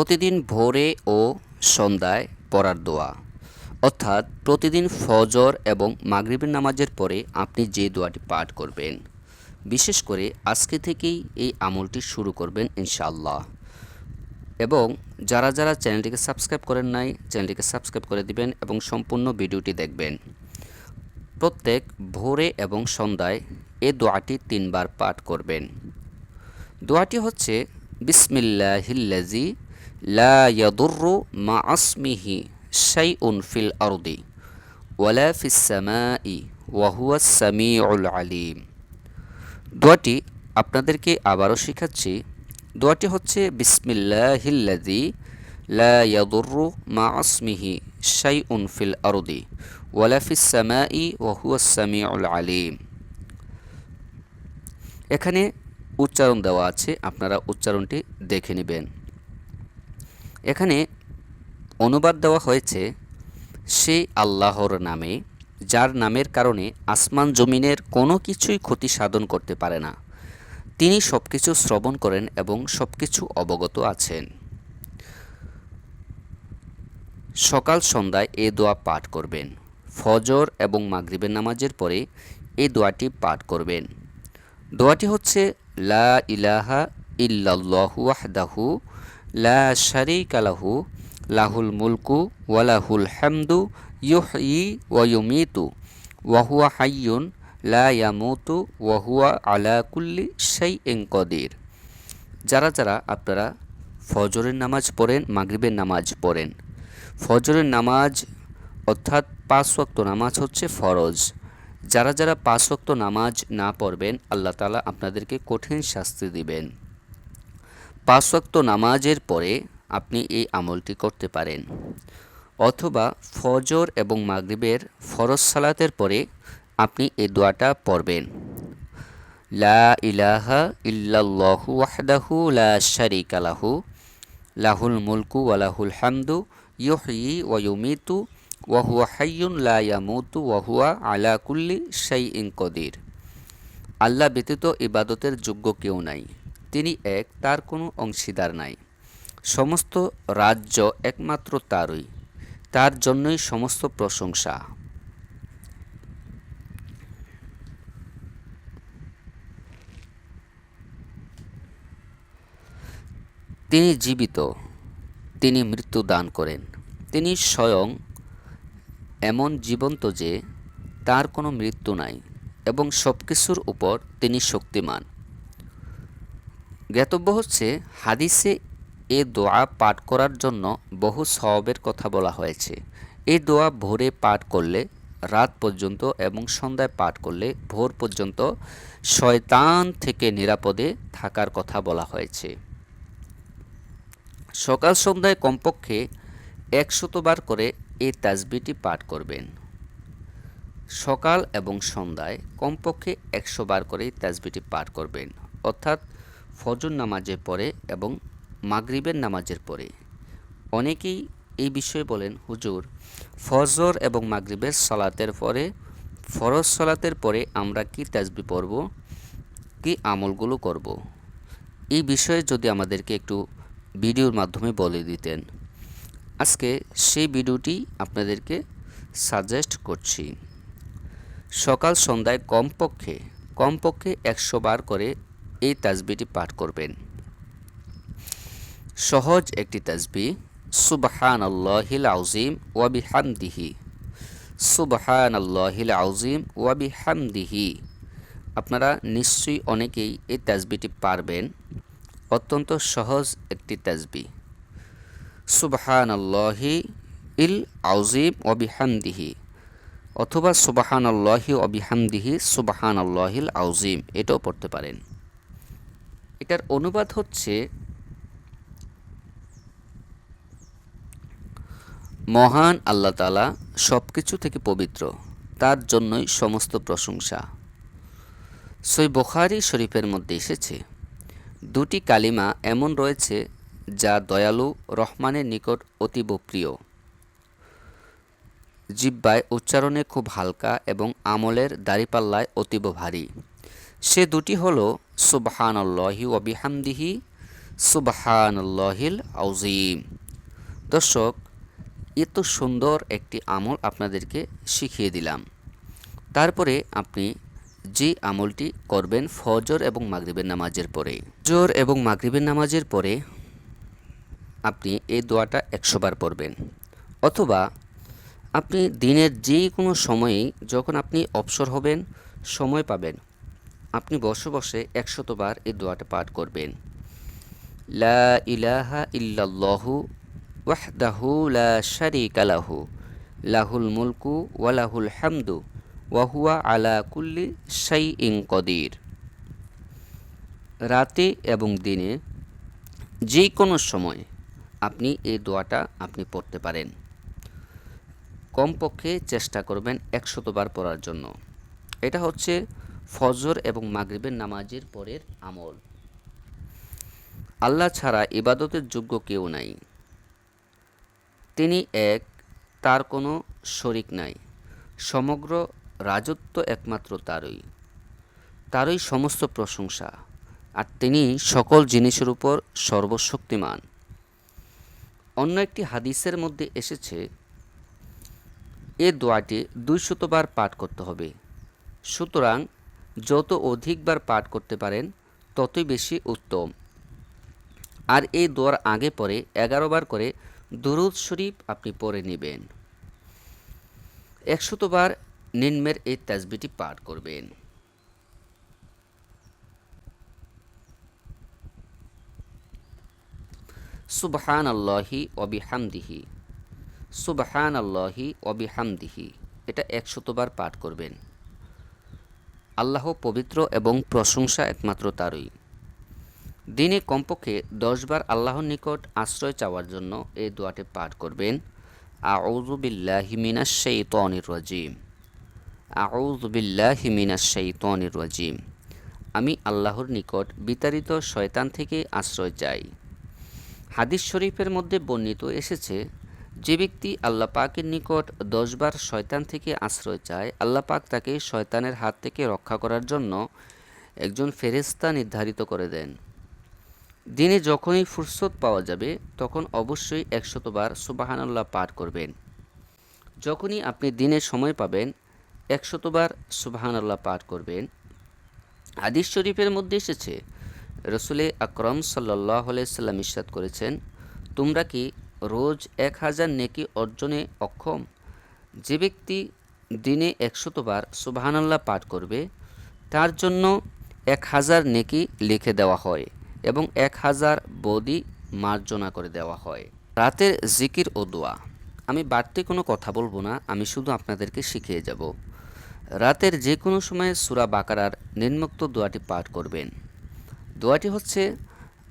প্রতিদিন ভোরে ও সন্ধ্যায় পড়ার দোয়া। অর্থাৎ প্রতিদিন ফজর এবং মাগরিবের নামাজের পরে আপনি যে দোয়াটি পাঠ করবেন। বিশেষ করে আজকে থেকেই এই আমলটি শুরু করবেন ইনশাআল্লাহ। এবং যারা যারা চ্যানেলটিকে সাবস্ক্রাইব করেন নাই, চ্যানেলটিকে সাবস্ক্রাইব করে দিবেন এবং সম্পূর্ণ ভিডিওটি দেখবেন। প্রত্যেক ভোরে এবং সন্ধ্যায় এ দোয়াটি তিনবার পাঠ করবেন। দোয়াটি হচ্ছে বিসমিল্লাহিল্লাজি লা ইয়াদুররু মা আসমিহি শাইউন ফিল আরদি ওয়ালা ফিস সামাই ওয়া হুয়াস সামিউল আলিম। দোয়াটি আপনাদেরকে আবারও শেখাচ্ছি। দোয়াটি হচ্ছে বিসমিল্লাহিল্লাজি লা ইয়াদুররু মা আসমিহি শাইউন ফিল আরদি ওয়ালা ফিস সামাই ওয়া হুয়াস সামিউল আলিম। এখানে উচ্চারণ দেওয়া আছে, আপনারা উচ্চারণটি দেখে নেবেন। এখানে অনুবাদ দেওয়া হয়েছে সেই আল্লাহর নামে, যার নামের কারণে আসমান জমিনের কোনো কিছুই ক্ষতি সাধন করতে পারে না। তিনি সব কিছু শ্রবণ করেন এবং সব কিছু অবগত আছেন। সকাল সন্ধ্যায় এ দোয়া পাঠ করবেন। ফজর এবং মাগরিবের নামাজের পরে এই দোয়াটি পাঠ করবেন। দোয়াটি হচ্ছে, লা ইলাহা ইল্লাল্লাহু ওয়াহদাহু লা শারীকা লাহু, লাহুল মুলকু ওয়ালাহুল হামদু ইউহয়ি ওয়া ইউমিতু ওয়া হুয়া হাইয়ুন লা ইয়ামুতু ওয়া হুয়া আলা কুল্লি শাইইন কদির। যারা যারা আপনারা ফজরের নামাজ পড়েন, মাগরিবের নামাজ পড়েন, ফজরের নামাজ অর্থাৎ পাঁচ ওয়াক্ত নামাজ হচ্ছে ফরজ। যারা যারা পাঁচ ওয়াক্ত নামাজ না পড়বেন, আল্লাহ তালা আপনাদেরকে কঠিন শাস্তি দিবেন। পাঁচ ওয়াক্ত নামাজের পরে আপনি এই আমলটি করতে পারেন। অথবা ফজর এবং মাগরিবের ফরজ সালাতের পরে আপনি এই দোয়াটা পড়বেন। লা ইলাহা ইল্লাল্লাহু ওয়াহদাহু লা শারীকা লাহু, লাহুল মুলকু ওয়া লাহুল হামদু, ইউহয়ি ওয়া ইউমিতু ওয়া হুয়া হাইয়ুন লা ইয়ামুতু ওয়া হুয়া আলা কুল্লি শাইইন কদির। আল্লাহ ব্যতীত ইবাদতের যোগ্য কেউ নাই। তিনি এক, তার কোনো অংশীদার নাই। সমস্ত রাজ্য একমাত্র তারই। তার জন্যই সমস্ত প্রশংসা। তিনি জীবিত। তিনি মৃত্যু দান করেন। তিনি স্বয়ং এমন জীবন্ত যে, তার কোনো মৃত্যু নাই এবং সব কিছুর উপর তিনি শক্তিমান। জ্ঞাতব্য হচ্ছে, হাদিসে এ দোয়া পাঠ করার জন্য বহু সওয়াবের কথা বলা হয়েছে। এ দোয়া ভোরে পাঠ করলে, রাত পর্যন্ত এবং সন্ধ্যায় পাঠ করলে ভোর পর্যন্ত শয়তান থেকে নিরাপদে থাকার কথা বলা হয়েছে। সকাল সন্ধ্যায় কমপক্ষে একশতবার করে এই তাজবিটি পাঠ করবেন। সকাল এবং সন্ধ্যায় কমপক্ষে একশো বার করে তাজবিটি পাঠ করবেন। অর্থাৎ ফজর নামাজের পরে এবং মাগরিবের নামাজের পরে। অনেকেই এই বিষয়ে বলেন, হুজুর, ফজর এবং মাগরিবের সলাতের পরে, ফরজ সলাতের পরে আমরা কি তাজবি পড়ব? কি আমলগুলো করব। এই বিষয়ে যদি আমাদেরকে একটু ভিডিওর মাধ্যমে বলে দিতেন। আজকে সেই ভিডিওটি আপনাদেরকে সাজেস্ট করছি। সকাল সন্ধ্যায় কমপক্ষে কমপক্ষে একশো বার করে এই তাজবিটি পাঠ করবেন। সহজ একটি তাজবি সুবহান আল্লাহিল আউজিম ওয়াবি হামদিহি সুবহান আল্লাহিল আউজিম ওয়াবি হামদিহি আপনারা নিশ্চয়ই অনেকেই এই তাজবিটি পারবেন। অত্যন্ত সহজ একটি তাজবি সুবহান আল্লাহি ইল আউজিম ওয়াবিহামদিহি অথবা সুবাহান আল্লাহি অবিহামদিহি সুবাহান আল্লাহিল আউজিম এটাও পড়তে পারেন। এটার অনুবাদ হচ্ছে মহান আল্লাহ তালা সব কিছু থেকে পবিত্র, তার জন্যই সমস্ত প্রশংসা। সই বখারি শরীফের মধ্যে এসেছে, দুটি কালিমা এমন রয়েছে যা দয়ালু রহমানের নিকট অতীব প্রিয়। জিব্বায় উচ্চারণে খুব হালকা এবং আমলের দাড়িপাল্লায় অতীব ভারী। সে দুটি হল সুবহান আল্লাহি ওবিহামদিহি সুবাহানল্লাহিল আউজিম দর্শক, এত সুন্দর একটি আমল আপনাদেরকে শিখিয়ে দিলাম। তারপরে আপনি যে আমলটি করবেন ফজর এবং মাগরিবের নামাজের পরে ফজর এবং মাগরিবের নামাজের পরে আপনি এই দোয়াটা একশোবার পড়বেন। অথবা আপনি দিনের যে কোনো সময়েই যখন আপনি অবসর হবেন, সময় পাবেন আপনি বসে বসে একশতবার এই দোয়াটা পাঠ করবেন। লা ইলাহা ইল্লাল্লাহু ওয়াহদাহু লা শারিকা লাহু, লাহুল মুলকু ওয়ালাহুল হামদু ওয়াহুয়া আলা কুল্লি শাই ইং কদির। রাতে এবং দিনে যে কোনো সময় আপনি এই দোয়াটা আপনি পড়তে পারেন। কমপক্ষে চেষ্টা করবেন একশতবার পড়ার জন্য। এটা হচ্ছে ফজর এবং মাগরিবের নামাজের পরের আমল। আল্লাহ ছাড়া ইবাদতের যোগ্য কেউ নাই। তিনি এক, তার কোনো শরিক নাই। সমগ্র রাজত্ব একমাত্র তারই। তারই সমস্ত প্রশংসা। আর তিনি সকল জিনিসের উপর সর্বশক্তিমান। অন্য একটি হাদিসের মধ্যে এসেছে, এ দোয়াটি দুইশতবার পাঠ করতে হবে। সুতরাং যত অধিকবার পাঠ করতে পারেন, ততই বেশি উত্তম। আর এই দোয়ার আগে পরে এগারো বার করে দুরুদ শরীফ আপনি পড়ে নেবেন। একশতবার নিম্নের এই তাজবিটি পাঠ করবেন। সুবহান আল্লাহি অবিহামদিহি সুবহান আল্লাহি অবিহামদিহি এটা একশতবার পাঠ করবেন। আল্লাহ পবিত্র এবং প্রশংসা একমাত্র তারই। দিনে কমপক্ষে দশবার আল্লাহর নিকট আশ্রয় চাওয়ার জন্য এই দোয়াটি পাঠ করবেন। আউযু বিল্লাহি মিনাশ শাইতানির রাজিম। আউযু বিল্লাহি মিনাশ শাইতানির রাজিম। আমি আল্লাহর নিকট বিতাড়িত শয়তান থেকে আশ্রয় চাই। হাদিস শরীফের মধ্যে বর্ণিত এসেছে যে ব্যক্তি আল্লাহ পাকের নিকট দশবার শয়তান থেকে আশ্রয় চায়, আল্লাহ পাক তাকে শয়তানের হাত থেকে রক্ষা করার জন্য একজন ফেরেস্তা নির্ধারিত করে দেন। দিনে যখনই ফুরসত পাওয়া যাবে, তখন অবশ্যই একশতবার সুবাহানাল্লাহ পাঠ করবেন। যখনই আপনি দিনে সময় পাবেন, একশতবার সুবাহানাল্লাহ পাঠ করবেন। হাদিস শরীফের মধ্যে এসেছে, রসুলে আকরম সাল্লাহ সাল্লাম ইস্বাদ করেছেন, তোমরা কি রোজ এক হাজার নেকি অর্জনে অক্ষম। যে ব্যক্তি দিনে একশতবার সুবাহানাল্লাহ পাঠ করবে, তার জন্য এক হাজার নেকি লিখে দেওয়া হয় এবং এক হাজার বদি মার্জনা করে দেওয়া হয়। রাতের জিকির ও দোয়া। আমি বাড়তি কোনো কথা বলব না, আমি শুধু আপনাদেরকে শিখিয়ে যাব। রাতের যে কোনো সময় সুরা বাকারার নিম্নোক্ত দোয়াটি পাঠ করবেন। দোয়াটি হচ্ছে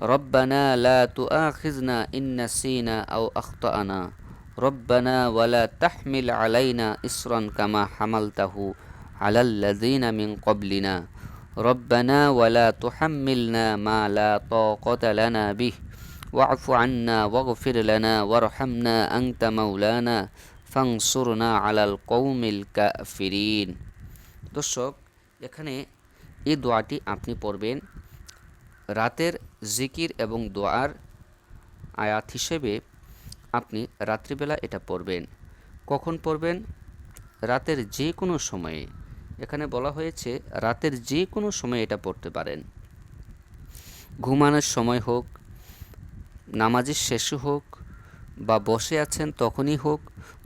ربنا لا تؤاخذنا إن نسينا أو أخطأنا ربنا ولا تحمل علينا إصرا كما حملته على الذين من قبلنا ربنا ولا تحملنا ما لا طاقة لنا به واعف عنا واغفر لنا وارحمنا أنت مولانا ফাংসুরনা আলাল কৌমিল কাফিরিন দর্শক এখানে এই দোয়াটি আপনি পড়বেন রাতের জিকির এবং দোয়ার আয়াত হিসেবে আপনি রাত্রিবেলা এটা পড়বেন। কখন পড়বেন? রাতের যে কোনো সময়ে। এখানে বলা হয়েছে, রাতের যে কোনো সময়ে এটা পড়তে পারেন। ঘুমানোর সময় হোক, নামাজের শেষে হোক, বা বসে আছেন তখনই হোক,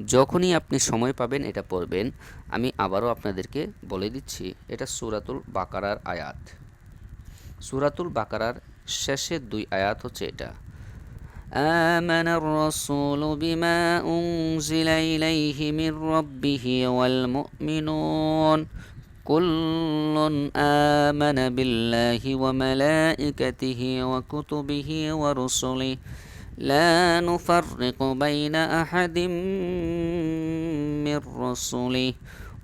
যখনই আপনি সময় পাবেন এটা পড়বেন। আমি আবারও আপনাদেরকে বলে দিচ্ছি, এটা সুরাতুল বাকারার আয়াত। সুরাতুল বাকারার শেষের দুই আয়াত হচ্ছে এটা آمن الرسول بما أنزل إليه من ربه والمؤمنون كل آمن بالله وملائكته وكتبه ورسله لا نفرق بين أحد من رسله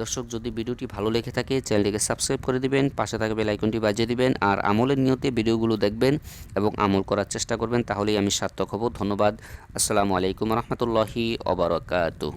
দর্শক, যদি ভিডিওটি ভালো লেগে থাকে, চ্যানেলটিকে সাবস্ক্রাইব করে দিবেন, পাশে থাকা বেল বাজিয়ে দিবেন, আর আমলের নিয়তে ভিডিওগুলো দেখবেন এবং আমল করার চেষ্টা করবেন, তাহলেই আমি সার্থক হব। ধন্যবাদ। আসসালামু আলাইকুম রহমতুল্লাহি অবরাকাতু